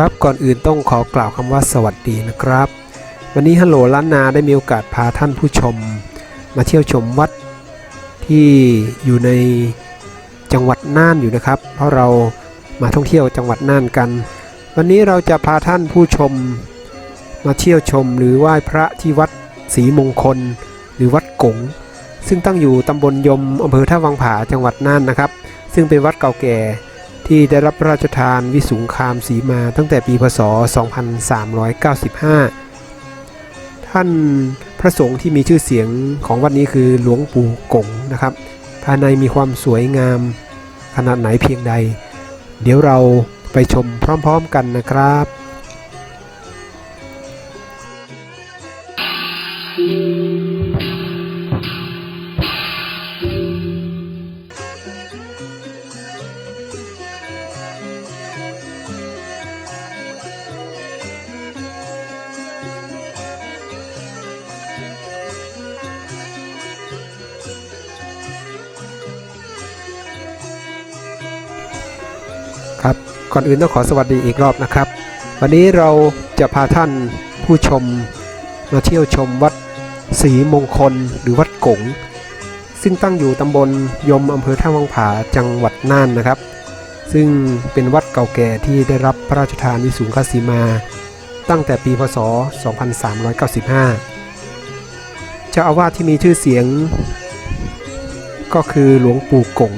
ครับก่อนอื่นต้องขอกล่าวคำว่าสวัสดีนะครับ วันนี้ฮัลโหลล้านนาได้มีโอกาสพาท่านผู้ชม มาเที่ยวชมวัดที่อยู่ในจังหวัดน่านอยู่นะครับ เพราะเรามาท่องเที่ยวจังหวัดน่านกัน วันนี้เราจะพาท่านผู้ชม มาเที่ยวชมหรือไหว้พระที่วัดศรีมงคล หรือวัดกงซึ่งตั้งอยู่ตำบลยมอำเภอท่าวังผาจังหวัดน่านนะครับ ซึ่งเป็นวัดเก่าแก่ ที่ได้รับพระราชทานวิสุงคามสีมาตั้งแต่ปีพศ 2395 ท่านพระสงฆ์ที่มีชื่อเสียงของวัดนี้คือหลวงปู่กงนะครับ ภายในมีความสวยงามขนาดไหนเพียงใด เดี๋ยวเราไปชมพร้อมๆกันนะครับ ครับก่อนอื่นต้องขอสวัสดีอีกรอบนะครับ วันนี้เราจะพาท่านผู้ชมมาเที่ยวชมวัดศรีมงคลหรือวัดกงซึ่งตั้งอยู่ตำบลยมอำเภอท่าวังผาจังหวัดน่านนะครับ ซึ่งเป็นวัดเก่าแก่ที่ได้รับพระราชทานวิสุงคสีมา ตั้งแต่ปีพศ 2395 เจ้าอาวาสที่มีชื่อเสียง ก็คือหลวงปู่กง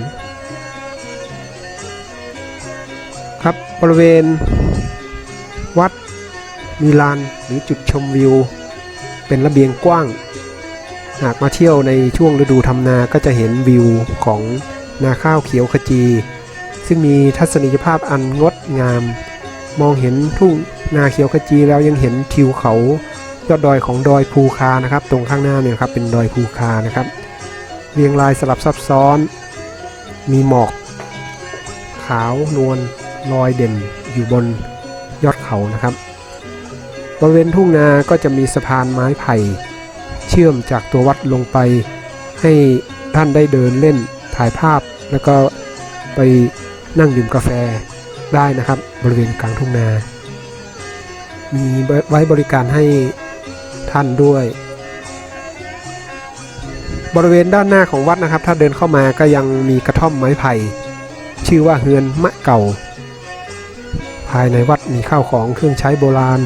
ครับบริเวณ วัดมีลานหรือจุดชมวิว เป็นระเบียงกว้าง หากมาเที่ยวในช่วงฤดูทำนาก็จะเห็นวิวของนาข้าวเขียวขจี ซึ่งมีทัศนียภาพอันงดงาม มองเห็นทุ่งนาเขียวขจีแล้วยังเห็นทิวเขายอดดอยของดอยภูคานะครับ ตรงข้างหน้าเนี่ยครับเป็นดอยภูคานะครับ เรียงรายสลับซับซ้อน มีหมอก ขาวนวล ลอยเด่นอยู่บนยอดเขานะครับ บริเวณทุ่งนาก็จะมีสะพานไม้ไผ่ เชื่อมจากตัววัดลงไป ให้ท่านได้เดินเล่นถ่ายภาพ แล้วก็ไปนั่งดื่มกาแฟได้นะครับ บริเวณกลางทุ่งนา มีไว้บริการให้ท่านด้วย บริเวณด้านหน้าของวัดนะครับ ถ้าเดินเข้ามาก็ยังมีกระท่อมไม้ไผ่ ชื่อว่าเฮือนมะเก่า ภายในวัดมีข้าวของเครื่องใช้โบราณ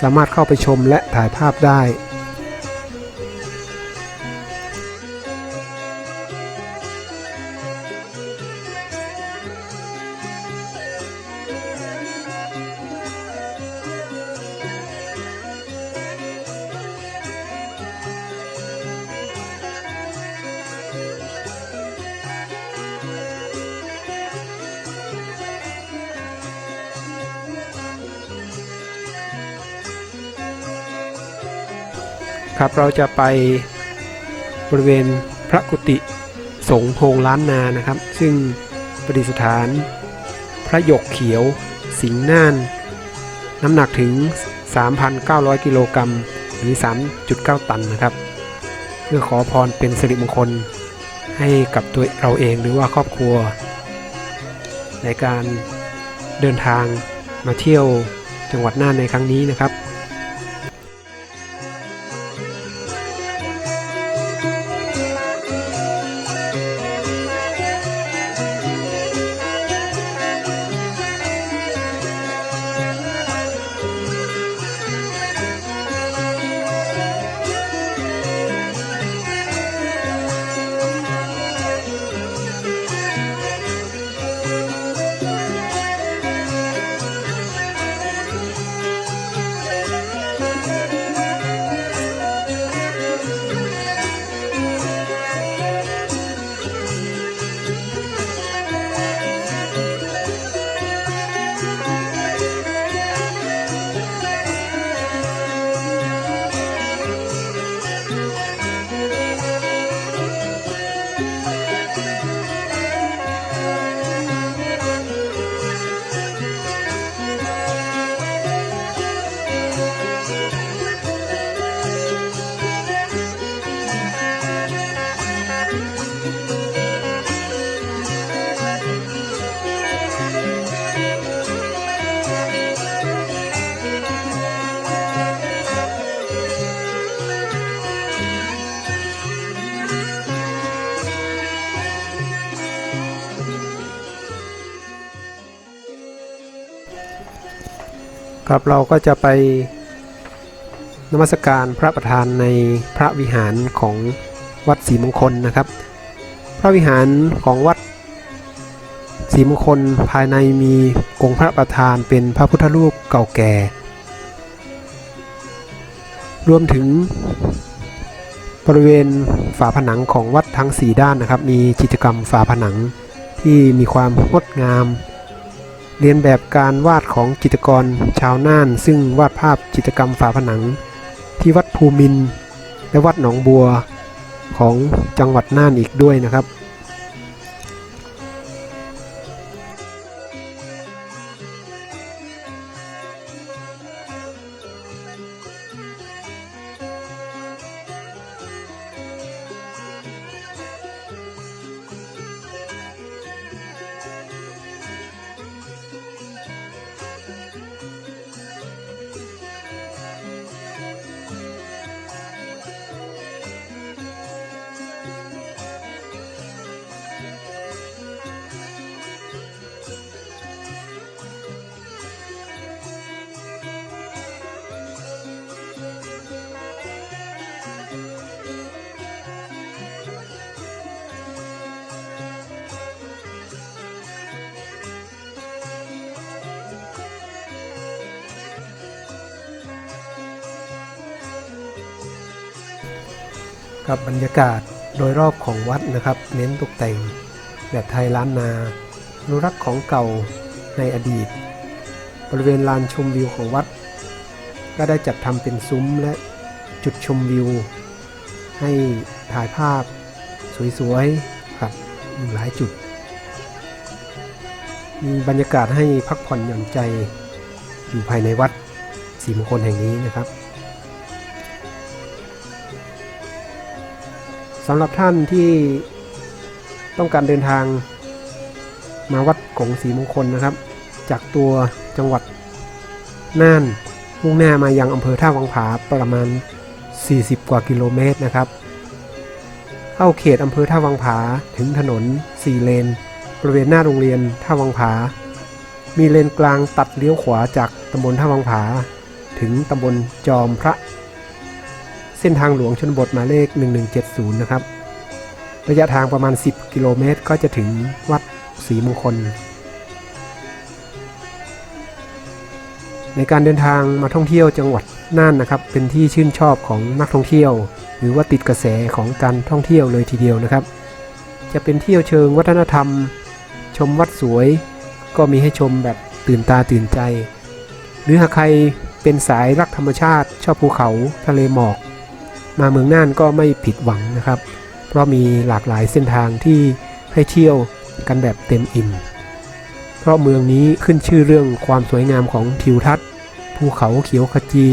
สามารถเข้าไปชมและถ่ายภาพได้ ครับ เราจะไปบริเวณพระกุฏิสงโพงล้านนานะครับ ซึ่งประดิษฐานพระหยกเขียว สิงห์น่าน น้ำหนักถึง 3,900 กิโลกรัมหรือ 3.9 ตันนะครับ เพื่อขอพรเป็นสิริมงคลให้กับตัวเราเองหรือว่าครอบครัว ในการเดินทางมาเที่ยวจังหวัดน่านในครั้งนี้นะครับ ครับเราก็จะไปนมัสการพระประธานในพระวิหารของวัดศรีมงคลนะครับ พระวิหารของวัดศรีมงคลภายในมีองค์พระประธานเป็นพระพุทธรูปเก่าแก่ รวมถึงบริเวณฝาผนังของวัดทั้ง 4 ด้านนะครับ มีกิจกรรมฝาผนังที่มีความงดงาม เรียนแบบการวาดของจิตรกรชาวน่าน ซึ่งวาดภาพจิตรกรรมฝาผนัง ที่วัดภูมินและวัดหนองบัวของจังหวัดน่านอีกด้วยนะครับ กับบรรยากาศโดยรอบของวัดนะครับ เน้นตกแต่งแบบไทยล้านนาอนุรักษ์ของเก่าในอดีต บริเวณลานชมวิวของวัด ก็ได้จัดทำเป็นซุ้มและจุดชมวิว ให้ถ่ายภาพสวยๆครับมีหลายจุด มีบรรยากาศให้พักผ่อนหย่อนใจอยู่ภายในวัดศรีมงคลแห่งนี้นะครับ สำหรับท่านที่ต้องการเดินทางมาวัดกงศรีมงคลนะครับ จากตัวจังหวัดน่านมุ่งหน้ามายังอำเภอท่าวังผาประมาณ 40 กว่ากิโลเมตรนะครับ เข้าเขตอำเภอท่าวังผาถึงถนน 4 เลน บริเวณหน้าโรงเรียนท่าวังผา มีเลนกลางตัดเลี้ยวขวาจากตำบลท่าวังผา ถึงตำบลจอมพระ เส้นทางหลวงชนบทหมายเลข 1170 นะครับ ระยะทางประมาณ 10 กิโลเมตรก็จะถึงวัดศรีมงคล ในการเดินทางมาท่องเที่ยวจังหวัดน่านนะครับ เป็นที่ชื่นชอบของนักท่องเที่ยว หรือว่าติดกระแสของการท่องเที่ยวเลยทีเดียวนะครับ จะเป็นเที่ยวเชิงวัฒนธรรม ชมวัดสวย ก็มีให้ชมแบบตื่นตาตื่นใจ หรือหากใครเป็นสายรักธรรมชาติ ชอบภูเขาทะเลหมอก มาเมืองน่านก็ไม่ผิดหวังนะครับ เพราะมีหลากหลายเส้นทางที่ให้เที่ยวกันแบบเต็มอิ่ม เพราะเมืองนี้ขึ้นชื่อเรื่องความสวยงามของทิวทัศน์ ภูเขาเขียวขจี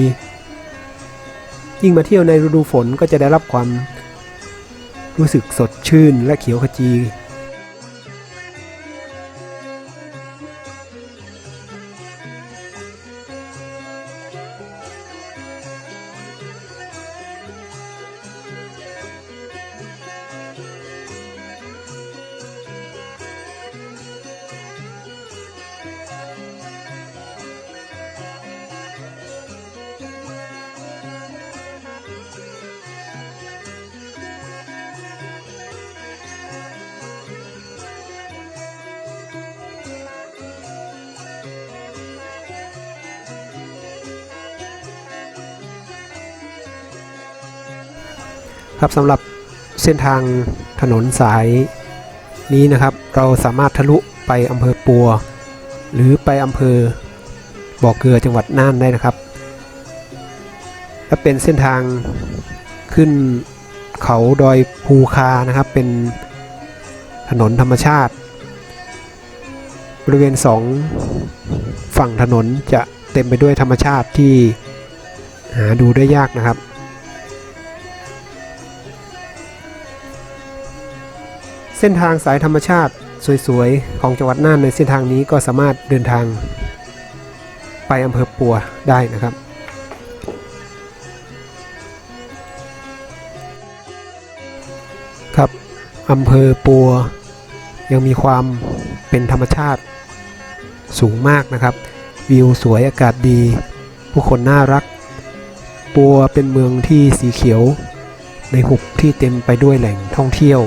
ยิ่งมาเที่ยวในฤดูฝนก็จะได้รับความรู้สึกสดชื่นและเขียวขจี ครับสำหรับเส้นทางถนนสายนี้นะครับ เราสามารถทะลุไปอำเภอปัว หรือไปอำเภอบ่อเกลือจังหวัดน่านได้นะครับ และเป็นเส้นทางขึ้นเขาดอยภูคานะครับ เป็นถนนธรรมชาติ บริเวณสองฝั่งถนนจะเต็มไปด้วยธรรมชาติที่หาดูได้ยากนะครับ เส้นทางสายธรรมชาติสวยๆ ของจังหวัดน่านในเส้นทางนี้ก็สามารถเดินทาง ไปอำเภอปัวได้นะครับ ครับอำเภอปัวยังมีความเป็นธรรมชาติสูงมากนะครับ วิวสวยอากาศดี ผู้คนน่ารัก ปัวเป็นเมืองที่สีเขียว ในหุบที่เต็มไปด้วยแหล่งท่องเที่ยว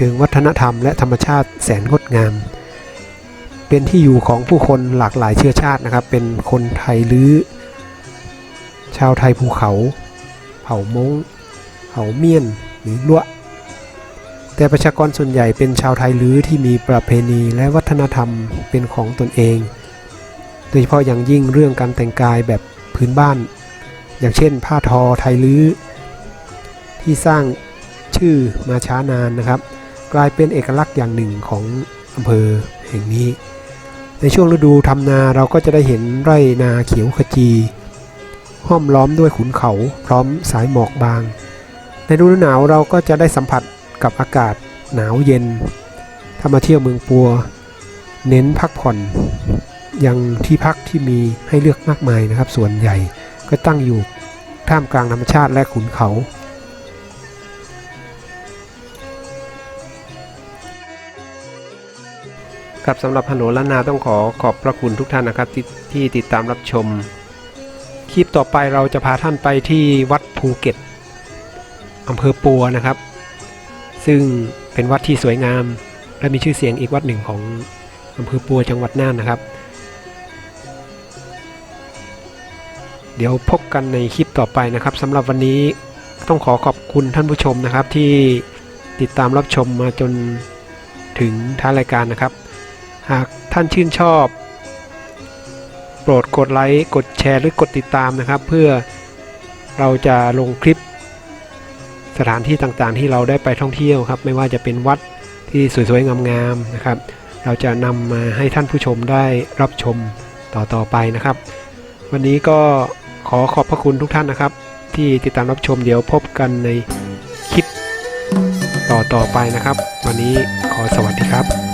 ชิงวัฒนธรรมและธรรมชาติแสนงดงาม เป็นที่อยู่ของผู้คนหลากหลายเชื้อชาตินะครับ เป็นคนไทยหรือชาวไทยภูเขา เผ่ามงเผ่าเมียนหรือลวแต่ประชากรส่วนใหญ่เป็นชาวไทยลื้อที่มีประเพณีและวัฒนธรรมเป็นของตนเอง โดยเฉพาะอย่างยิ่งเรื่องการแต่งกายแบบพื้นบ้าน อย่างเช่น ผ้าทอไทยลื้อที่สร้างชื่อมาช้านานนะครับ กลายเป็นเอกลักษณ์อย่างหนึ่งของอำเภอแห่งนี้ ในช่วงฤดูทำนาเราก็จะได้เห็นไร่นาเขียวขจี ห้อมล้อมด้วยขุนเขาพร้อมสายหมอกบาง ในฤดูหนาวเราก็จะได้สัมผัสกับอากาศหนาวเย็น ถ้ามาเที่ยวเมืองปัว เน้นพักผ่อน ยังที่พักที่มีให้เลือกมากมายนะครับ ส่วนใหญ่ก็ตั้งอยู่ท่ามกลางธรรมชาติและขุนเขา ครับสำหรับพนล้านนาต้องขอขอบพระคุณทุกท่านนะครับที่ที่ติดตามรับชม คลิปต่อไปเราจะพาท่านไปที่วัดภูเก็ตอำเภอปัวนะครับ ซึ่งเป็นวัดที่สวยงาม และมีชื่อเสียงอีกวัดหนึ่งของอำเภอปัวจังหวัดน่านนะครับ เดี๋ยวพบกันในคลิปต่อไปนะครับสำหรับวันนี้ต้องขอขอบคุณท่านผู้ชมนะครับที่ติดตามรับชมมาจนถึงท้ายรายการนะครับ หากท่านชื่นชอบ โปรดกดไลค์ กดแชร์หรือกดติดตามนะครับ เพื่อเราจะลงคลิป สถานที่ต่างๆ ที่เราได้ไปท่องเที่ยวครับ ไม่ว่าจะเป็นวัดที่สวยๆ งามๆนะครับ เราจะนำมาให้ท่านผู้ชมได้รับชมต่อๆไปนะครับ วันนี้ก็ขอขอบพระคุณทุกท่านนะครับ ที่ติดตามรับชมเดี๋ยวพบกันในคลิปต่อๆไปนะครับ วันนี้ขอสวัสดีครับ